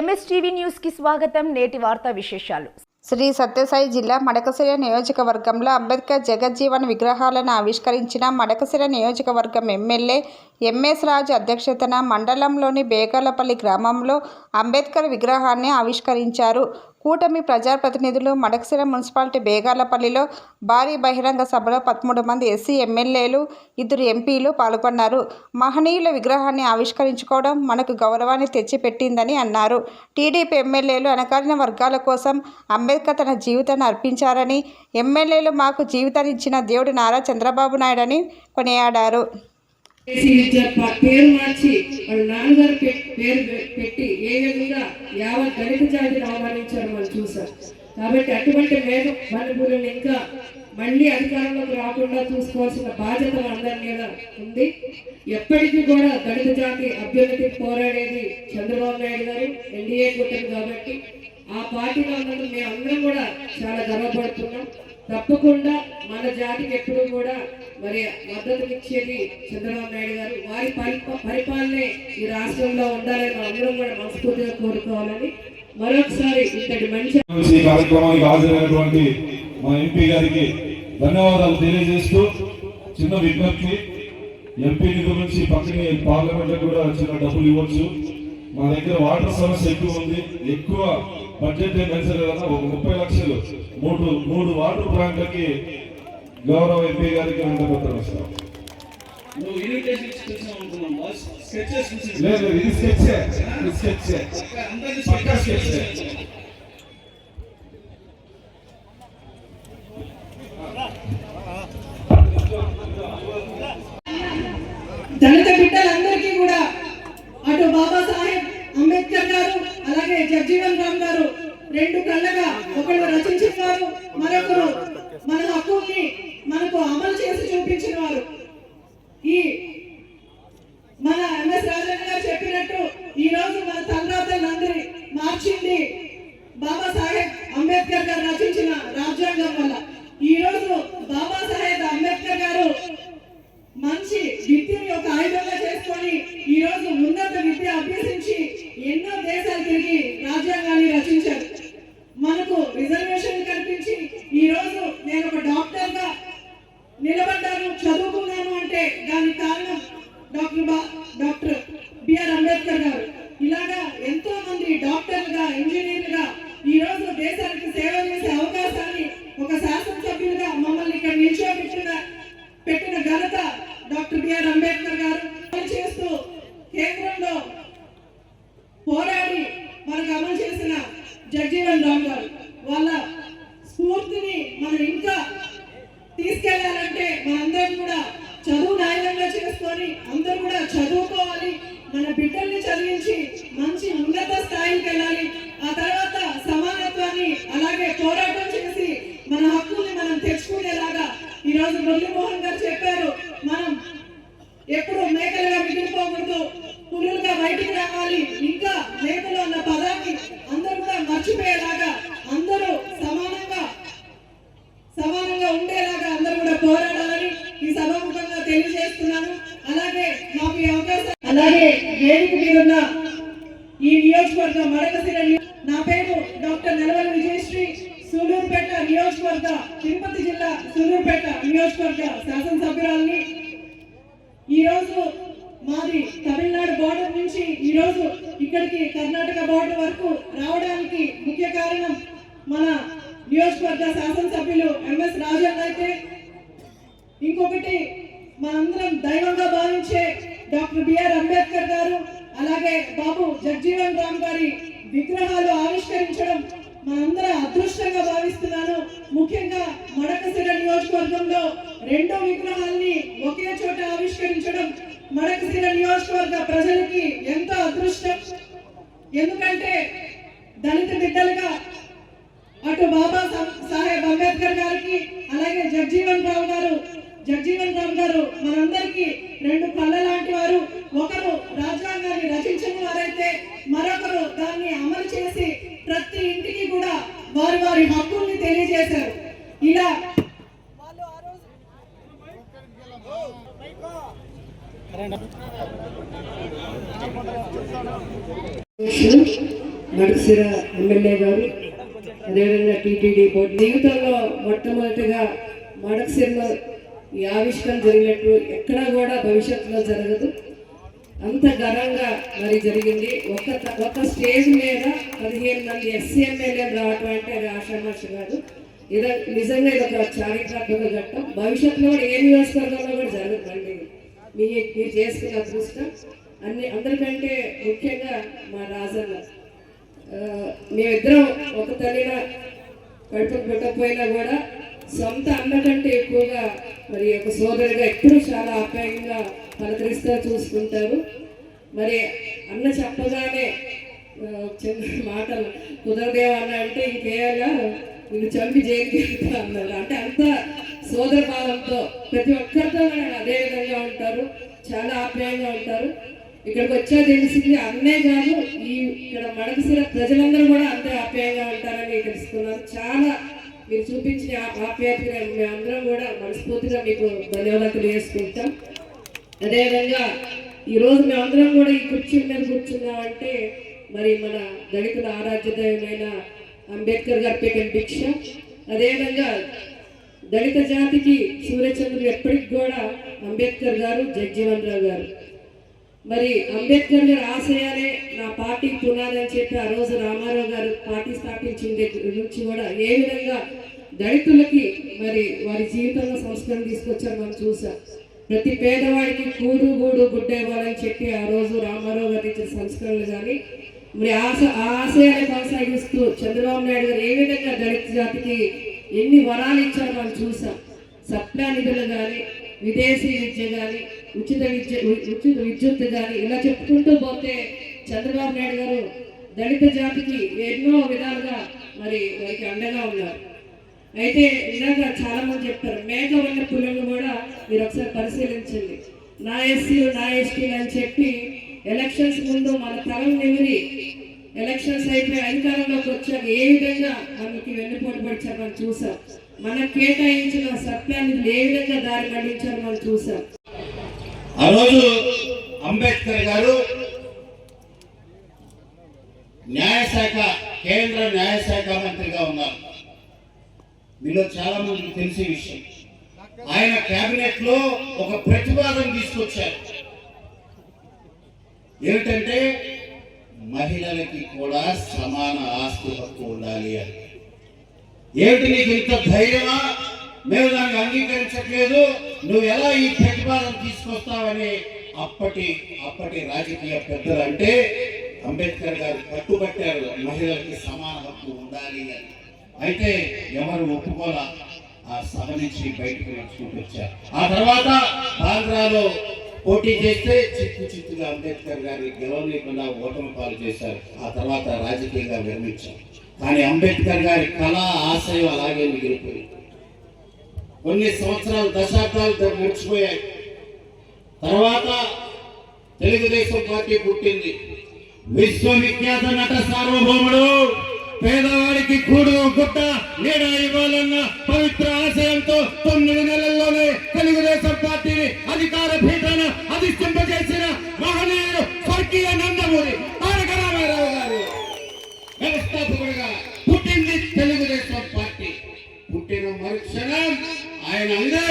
MSTV న్యూస్కి స్వాగతం. నేటి వార్తా విశేషాలు. శ్రీ సత్యసాయి జిల్లా మడకసిర నియోజకవర్గంలో అంబేద్కర్ జగజ్జీవన్ విగ్రహాలను ఆవిష్కరించిన మడకసిర నియోజకవర్గం ఎమ్మెల్యే ఎంఎస్ రాజు అధ్యక్షతన మండలంలోని బేగాలపల్లి గ్రామంలో అంబేద్కర్ విగ్రహాన్ని ఆవిష్కరించారు. కూటమి ప్రజాప్రతినిధులు మడకసిర మున్సిపాలిటీ బేగాలపల్లిలో భారీ బహిరంగ సభలో పదమూడు మంది ఎస్సీ ఎమ్మెల్యేలు ఇద్దరు ఎంపీలు పాల్గొన్నారు. మహనీయుల విగ్రహాన్ని ఆవిష్కరించుకోవడం మనకు గౌరవాన్ని తెచ్చిపెట్టిందని అన్నారు. టీడీపీ ఎమ్మెల్యేలు అణగారిన వర్గాల కోసం అంబేద్కర్ తన జీవితాన్ని అర్పించారని ఎమ్మెల్యేలు మాకు జీవితాన్ని ఇచ్చిన దేవుడు నారా చంద్రబాబు నాయుడు అని కొనియాడారు. పేరు మార్చి వాళ్ళ నాన్నగారు పేరు పెట్టి ఏ విధంగా యావత్ దళిత జాతిని అవమానించారో మనం చూసాం. కాబట్టి అటువంటి మేఘ మనుభులను ఇంకా మళ్ళీ అధికారంలోకి రాకుండా చూసుకోవాల్సిన బాధ్యత అందరి మీద ఉంది. ఎప్పటికీ కూడా దళిత జాతి అభ్యున్నతి పోరాడేది చంద్రబాబు నాయుడు గారు ఎన్డీఏ కూటమి కాబట్టి ఆ పార్టీలో ఉన్నందుకు మేము కూడా చాలా గర్వపడుతున్నాం. తప్పకుండా మన జాతికి ఎప్పుడు కూడా మరి మద్దతునిచ్చేది చంద్రబాబు నాయుడు గారు. వారి పరిపాలనే ఈ రాష్ట్రంలో ఉండాలని మనందరం కూడా మనస్ఫూర్తిగా కోరుకోవాలని మరొకసారి ఇంతటి మంచి ఈ కార్యక్రమానికి హాజరైనటువంటి మా ఎంపీ గారికి ధన్యవాదాలు తెలియజేస్తూ చిన్న విజ్ఞప్తి. ఎంపీ నిధుల నుంచి పక్కనే పార్లమెంట్ కూడా చిన్న డబ్బులు ఇవ్వచ్చు. మా దగ్గర వాటర్ సమస్య ఎక్కువ ఉంది. ఎక్కువ బడ్జెట్ ఏం పెంచలేదు కదా ఒక ముప్పై లక్షలు మూడు మూడు వాటర్ ప్లాంట్లకి గౌరవ ఎంపీ గారికి వెంటబోతారు ఇస్తాం నువ్వు ఇన్విటేషన్ ఇచ్చి చూసాం అనుకున్నాం బాస్ స్కెచెస్ చూసి లేదు ఇది స్కెచ్ ఇది స్కెచ్ అందరినీ పక్కా sketches sketch. చూపించాను. దళిత బిడ్డలందరికీ కూడా అటు బాబాసాహెబ్ అంబేద్కర్ గారు అలాగే జగ్జీవన్ రామ్ గారు రెండు కళ్ళగా ఒకళ్ళు రచించిన వారు మరొకరు మన హక్కుల్ని మనకు అమలు చేసి చూపించిన వారు ఈ మన ఎంఎస్ రాజన్న గారు చెప్పినట్టు ఈ రోజు మన తలరాతలందరి మార్చింది బాబాసాహెబ్ అంబేద్కర్ గారు రచించిన రాజ్యాంగం వల్ల. ఈ రోజు బాబాసాహెబ్ అంబేద్కర్ గారు మంచి విద్య రోజు మురళీమోహన్ గారు చెప్పారు మనం ఎప్పుడు మేకలుగా మిగిలిపోకూడదు పులులుగా బయటికి రావాలి. ఇంకా మేకలు అన్న పదాన్ని అందరూ కూడా మర్చిపోయేలాగా అందరూ సమానంగా సమానంగా ఉండేలాగా అందరూ కూడా పోరాడాలని ఈ సభాముఖంగా తెలియజేస్తున్నాను. అలాగే మాకు ఈ అవకాశం అలాగే వేదిక మీరున్న ఈ నియోజకవర్గం మడకసిర నా పేరు డాక్టర్ నెలవల్ విజయశ్రీ. సూలూరుపేట నియోజకవర్గ తిరుపతి జిల్లా సూలూరుపేట నియోజకవర్గ శాసనసభ్యురాలని ఈ రోజు మాది తమిళనాడు బార్డర్ నుంచి ఈ రోజు ఇక్కడికి కర్ణాటక బార్డర్ వరకు రావడానికి ముఖ్య కారణం మన నియోజకవర్గ శాసనసభ్యులు ఎంఎస్ రాజన్ అయితే. ఇంకొకటి మనందరం దైవంగా భావించే డాక్టర్ బిఆర్ అంబేద్కర్ గారు అలాగే బాబు జగ్జీవన్ రామ్ గారి విగ్రహాలు ఆవిష్కరించడం మనందరం అదృష్టంగా భావిస్తున్నాను. ముఖ్యంగా మడకసిర నియోజకవర్గంలో రెండో విగ్రహాల్ని ఒకే చోట ఆవిష్కరించడం మడకసిర నియోజకవర్గ ప్రజలకి ఎంతో అదృష్టం. ఎందుకంటే దళిత బిడ్డలుగా అటు బాబా సాహెబ్ అంబేద్కర్ గారికి అలాగే జగ్జీవన్ రావు గారు జగ్జీవన్ రామ్ గారు మనందరికీ రెండు కళ్ళ లాంటి వారు ఒకరు రాజ్యాంగాన్ని రచించిన వారైతే మరొకరు దాన్ని అమలు చేసి ప్రతి ఇంటికి కూడా వారి వారి హక్కుల్ని తెలియజేశారు ఇలా వాళ్ళు ఆ రోజు మడసిర ఎమ్మెల్యే గారు అదేవిధంగా టీటీడీ బోర్డు. జీవితంలో మొట్టమొదటిగా మడసిరలో ఈ ఆవిష్కరణ జరిగినట్టు ఎక్కడా కూడా భవిష్యత్తులో జరగదు. అంత ఘనంగా మరి జరిగింది. ఒక ఒక స్టేజ్ మీద పదిహేను మంది ఎస్సీ ఎమ్మెల్యేలు రావటం అంటే అది ఆషామాష కాదు. ఇది నిజంగా ఇది ఒక చారిత్రాత్మక ఘట్టం. భవిష్యత్తులో కూడా ఏ నియోజకవర్గంలో కూడా జరుగుతుంది మీ మీరు చేసుకున్న అదృష్టం. అన్ని అందరికంటే ముఖ్యంగా మా రాజన్న. మేమిద్దరం ఒక తల్లిన కడుపు పెట్టకపోయినా కూడా సొంత అన్న కంటే ఎక్కువగా మరి ఒక సోదరుగా ఎప్పుడూ చాలా ఆప్యాయంగా పలకరిస్తూ చూసుకుంటారు. మరి అన్న చెప్పగానే చిన్న మాటలు కుదరదేవా అన్న అంటే ఇంకేయాలా నిన్ను చంపి జైలుకి వెళ్తా అన్నారు. అంటే అంత సోదర భావంతో ప్రతి ఒక్కరితో అదే విధంగా ఉంటారు చాలా ఆప్యాయంగా ఉంటారు. ఇక్కడికి వచ్చా తెలిసింది అన్నే కాదు ఈ ఇక్కడ మడకసిర ప్రజలందరూ కూడా అంతే ఆప్యాయంగా ఉంటారని తెలుసుకున్నారు. చాలా మీరు చూపించిన ఆప్యాయత మేము అందరం కూడా మనస్ఫూర్తిగా మీకు ధన్యవాదాలు వేసుకుంటాం అదేవిధంగా ఈరోజు మేమందరం కూడా ఈ కుర్చీ మీద కూర్చున్నామంటే మరి మన దళితుల ఆరాధ్యదయమైన అంబేద్కర్ గారి పెట్టిన భిక్ష అదేవిధంగా దళిత జాతికి సూర్యచంద్రుడు ఎప్పటికి కూడా అంబేద్కర్ గారు జగ్జీవన్ రావు గారు. మరి అంబేద్కర్ గారి ఆశయాలే నా పార్టీ పునాది అని చెప్పి ఆ రోజు రామారావు గారు పార్టీ స్థాపించిన నుంచి కూడా ఏ విధంగా దళితులకి మరి వారి జీవితంలో సంస్కరణ తీసుకొచ్చారు మనం చూసాం. ప్రతి పేదవాడికి కూడు గూడు గుడ్డ ఇవ్వాలని చెప్పి ఆ రోజు రామారావు గారు ఇచ్చిన సంస్కరణలు కానీ మరి ఆశ ఆ ఆశయాన్ని కొనసాగిస్తూ చంద్రబాబు నాయుడు గారు ఏ విధంగా దళిత జాతికి ఎన్ని వరాలు ఇచ్చారో మనం చూసాం. సప్లా నిధులు కానీ విదేశీ విద్య కానీ ఉచిత విద్య ఉచిత విద్యుత్ కానీ ఇలా చెప్పుకుంటూ పోతే చంద్రబాబు నాయుడు గారు దళిత జాతికి ఎన్నో విధాలుగా మరి వారికి అండగా ఉన్నారు. అయితే ఇందాక చాలా మంది చెప్తారు మేక ఉన్న పులులను కూడా మీరు ఒకసారి పరిశీలించండి. నా ఎస్సీలు నా ఎస్టీలు అని చెప్పి ఎలక్షన్స్ ముందు మన తలం నిమిరి ఎలక్షన్స్ అయిపోయి అధికారంలోకి వచ్చాక ఏ విధంగా మనకి వెన్నుపోటు పడిచారు మనం చూసాం. మనకు కేటాయించిన సత్యాన్ని ఏ విధంగా దారి మళ్ళించారో మనం చూసాం. ఆ రోజు అంబేద్కర్ గారు న్యాయశాఖ కేంద్ర న్యాయశాఖ మంత్రిగా ఉన్నారు. మీలో చాలా మందికి తెలిసే విషయం. ఆయన కేబినెట్లో ఒక ప్రతిపాదన తీసుకొచ్చారు. ఏమిటంటే మహిళలకి కూడా సమాన ఆస్తి హక్కు ఉండాలి అని. ఏమిటి నీకు ఇంత ధైర్యమా? మేము దాన్ని అంగీకరించట్లేదు. నువ్వు ఎలా ఈ ప్రతిపాదన తీసుకొస్తావని అప్పటి అప్పటి రాజకీయ పెద్దలు అంటే అంబేద్కర్ గారు పట్టుబట్టారు మహిళలకి సమాన హక్కు ఉండాలి అని. అయితే ఎవరు ఒప్పుకోలా? ఆ సభ నుంచి బయటకు చూపించారు ఆ తర్వాత ఆంధ్రాలో పోటీ చేస్తే చిత్తు చిత్తుగా అంబేద్కర్ గారి గెలవలేకుండా ఓటమి పాలు చేశారు. ఆ తర్వాత రాజకీయంగా విరమించారు కానీ అంబేద్కర్ గారి కళ ఆశయం అలాగే మిగిలిపోయింది. కొన్ని సంవత్సరాలు దశాబ్దాలు ద- తర్వాత తెలుగుదేశం పార్టీ పుట్టింది. విశ్వవిఖ్యాత నట సార్వభౌముడు పేదవాడికి కూడు గుట్ట నీడ ఇవ్వాలన్న పవిత్ర ఆశయంతో తొమ్మిది నెలల్లోనే తెలుగుదేశం పార్టీని అధికార పీఠాన అధిష్టింపజేసిన మహనీయుడు స్వర్గీయ నందమూరి. ఆయన అందే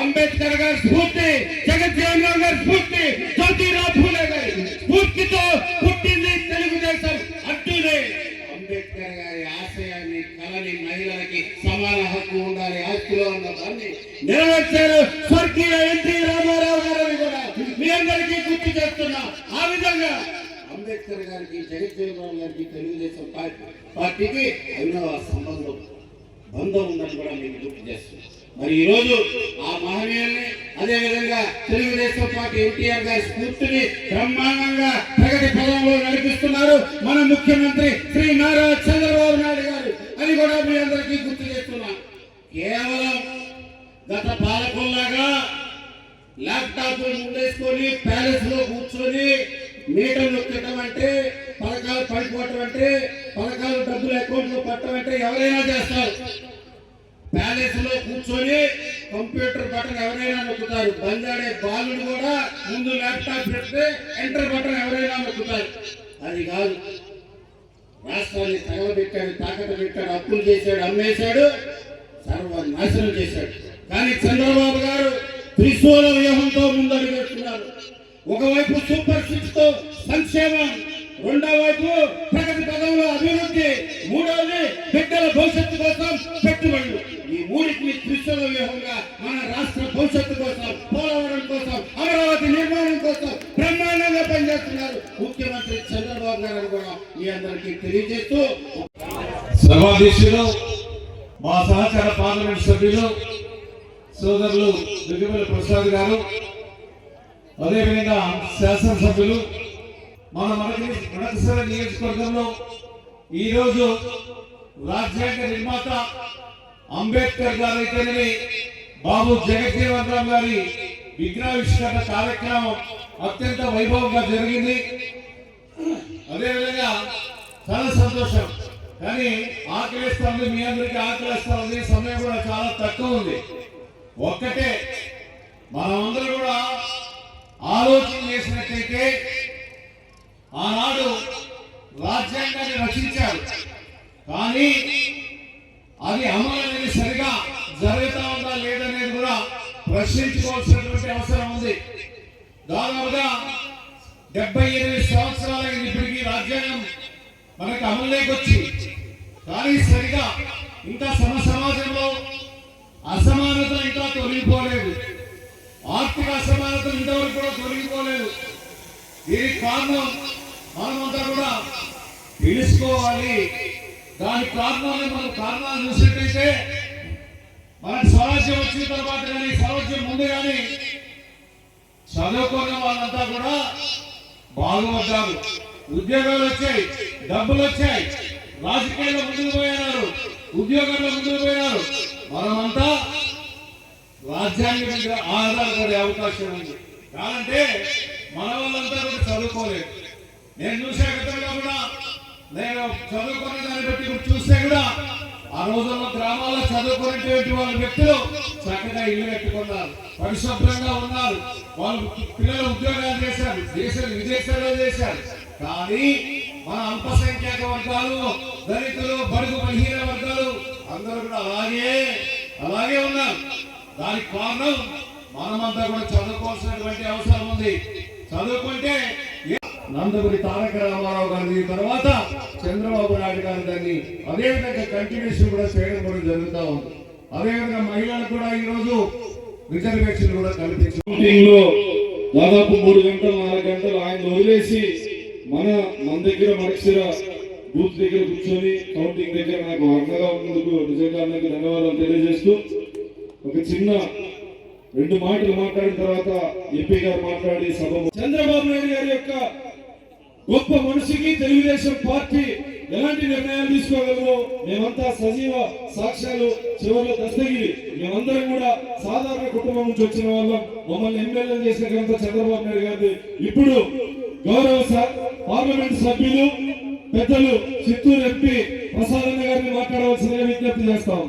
అంబేద్కర్ గారి స్ఫూర్తి జగజ్జీవన్ రావు గారి స్ఫూర్తి జ్యోతిరావు ఫూలే గారి స్ఫూర్తితో పుట్టింది తెలుగుదేశం అంటూనే అంబేద్కర్ గారి ఆశయాన్ని కలని మహిళలకి సమాన హక్కు ఉండాలి ఆస్తిలో ఉన్న దాన్ని నెరవేర్చారు స్వర్గీయ ఎన్టీ రామారావు గారిని కూడా మీ అందరికీ గుర్తు చేస్తున్నా. ఆ విధంగా అంబేద్కర్ గారికి జగజ్జీవన్ గారికి తెలుగుదేశం పార్టీ పార్టీకి అవినవ సంబంధం. బంధం ఉందని కూడా మీకు గుర్తు చేస్తున్నాం మరి ఈరోజు ఆ మహనీయుల్ని అదేవిధంగా తెలుగుదేశం పార్టీ ఎన్టీఆర్ గారి స్ఫూర్తిని బ్రహ్మాండంగా ప్రగతి పదంలో నడిపిస్తున్నారు మన ముఖ్యమంత్రి శ్రీ నారా చంద్రబాబు నాయుడు గారు. అని కూడా మీ అందరికీ గుర్తు చేస్తున్నాం. కేవలం గత పాలకుల్లాగా ల్యాప్టాప్ ముందేసుకొని ప్యాలెస్లో కూర్చొని మీటర్ నొక్కడం అంటే పథకాలు పడిపోవటం అంటే పథకాలు డబ్బులు అకౌంట్లో పట్టడం అంటే ఎవరైనా చేస్తారు. కూర్చొని కంప్యూటర్ బటన్ ఎవరైనా నొక్కుతారు. బందాడే బాలుడు కూడా ముందు ల్యాప్టాప్ పెడితే ఎంటర్ బటన్ ఎవరైనా నొక్కుతారు. అది కాదు. రాష్ట్రాన్ని తగలబెట్టాడు తాకట్టు పెట్టాడు అప్పులు చేశాడు అమ్మేశాడు సర్వనాశనం చేశాడు. కానీ చంద్రబాబు గారు త్రిశూల వ్యూహంతో ముందడుగు పెడుతున్నారు ఒకవైపు సూపర్ సిక్స్తో సంక్షేమం రెండో వైపు ప్రగతి పదంలో అభివృద్ధి మూడవది బిడ్డల భవిష్యత్తు కోసం పెట్టుబడులు. ఈ మూడింటిని వ్యూహంగా మన రాష్ట్ర భవిష్యత్తు కోసం పోలవరం కోసం అమరావతి నిర్మాణం కోసం బ్రహ్మాండంగా పనిచేస్తున్నారు. ముఖ్యమంత్రి చంద్రబాబు గారు కూడా మీ అందరికీ తెలియజేస్తూ సభాధ్యక్షులు మా సహచార పార్లమెంట్ సభ్యులు సోదరులు దుగ్గిపల్లి ప్రసాద్ గారు అదేవిధంగా శాసనసభ్యులు మన మనకి మనకసర నియోజకవర్గంలో ఈరోజు రాజ్యాంగ నిర్మాత అంబేద్కర్ గారు అయితేనేమి బాబు జగజ్జీవన్ రామ్ గారి విగ్రహావిష్కరణ కార్యక్రమం అత్యంత వైభవంగా జరిగింది. అదేవిధంగా చాలా సంతోషం. కానీ ఆకలిస్తుంది మీ అందరికీ ఆకలిస్తుంది సమయం కూడా చాలా తక్కువ ఉంది. ఒక్కటే మనమందరం కూడా ఆలోచన చేసినట్లయితే ఆనాడు రాజ్యాంగాన్ని రచించారు. కానీ అది అమలు అనేది సరిగా జరుగుతా ఉందా లేదనేది కూడా ప్రశ్నించుకోవాల్సినటువంటి అవసరం ఉంది. దాదాపుగా డెబ్బై ఎనిమిది సంవత్సరాల ఇప్పటికీ రాజ్యాంగం మనకు అమలులోకి వచ్చి కానీ సరిగా ఇంకా సమ సమాజంలో అసమానత ఇంకా తొలగిపోలేదు. ఆర్థిక అసమానత ఇంతవరకు కూడా తొలగిపోలేదు. దీనికి కారణం మనమంతా కూడా తెలుసుకోవాలి. దాని కారణాలను మనం కారణాలు చూసినట్టయితే మనకు స్వరాజ్యం వచ్చిన తర్వాత కానీ స్వరాజ్యం ముందు కానీ చదువుకున్న వాళ్ళంతా కూడా బాగుపడ్డారు. ఉద్యోగాలు వచ్చాయి డబ్బులు వచ్చాయి. రాజకీయాల్లో ముందుకు పోయినారు ఉద్యోగంలో ముందుకు పోయినారు. మనమంతా రాజ్యాంగం మీద ఆధారపడే అవకాశం ఉంది. కాదంటే మన వాళ్ళంతా కూడా చదువుకోలేదు. నేను చూసే గతంలో కూడా నేను చదువుకున్న దాన్ని బట్టి కూడా చూస్తే కూడా ఆ రోజుల్లో గ్రామాల్లో చదువుకున్నటువంటి వాళ్ళ వ్యక్తులు చక్కగా ఇల్లు కట్టుకున్నారు పరిశుభ్రంగా ఉన్నారు. వాళ్ళు పిల్లలు ఉద్యోగాలు చేశారు దేశాలు విదేశాల్లో చేశారు. కానీ మన అల్పసంఖ్యాక వర్గాలు దళితులు బడుగు బలహీన వర్గాలు అందరూ కూడా అలాగే అలాగే ఉన్నారు. దానికి కారణం మనమంతా కూడా చదువుకోవాల్సినటువంటి అవసరం ఉంది. చదువుకుంటే నందమూరి తారక రామారావు గారి తర్వాత చంద్రబాబు నాయుడు గారు దాన్ని అదేవిధంగా కంటిన్యూషన్ కూడా చేయడం కూడా జరుగుతూ ఉంది. అదే విధంగా మహిళలకు కూడా ఈ రోజు రిజర్వేషన్ కూడా కల్పించారు కౌంటింగ్లో దాదాపు మూడు గంటలు నాలుగు గంటలు ఆయన వదిలేసి మన మన దగ్గర మనక్షిర బూత్ దగ్గర కూర్చొని కౌంటింగ్ దగ్గర నాకు అండగా ఉన్నందుకు నిజంగా అందరికీ ధన్యవాదాలు తెలియజేస్తూ ఒక చిన్న రెండు మాటలు మాట్లాడిన తర్వాత ఎంపీ గారు మాట్లాడి సభ చంద్రబాబు నాయుడు గారి యొక్క గొప్ప మనిషికి తెలుగుదేశం పార్టీ ఎలాంటి నిర్ణయాలు తీసుకోగలరో మేమంతా సజీవ సాక్ష్యాలు చివరిలో దస్తగిరి. మేమందరం కూడా సాధారణ కుటుంబం నుంచి వచ్చిన వాళ్ళం. మమ్మల్ని ఎమ్మెల్యే చేసిన ఘనత చంద్రబాబు నాయుడు గారిది. ఇప్పుడు గౌరవ పార్లమెంట్ సభ్యులు పెద్దలు చిత్తూరు ఎంపీ ప్రసాదన్న గారిని మాట్లాడవలసిందిగా విజ్ఞప్తి చేస్తాం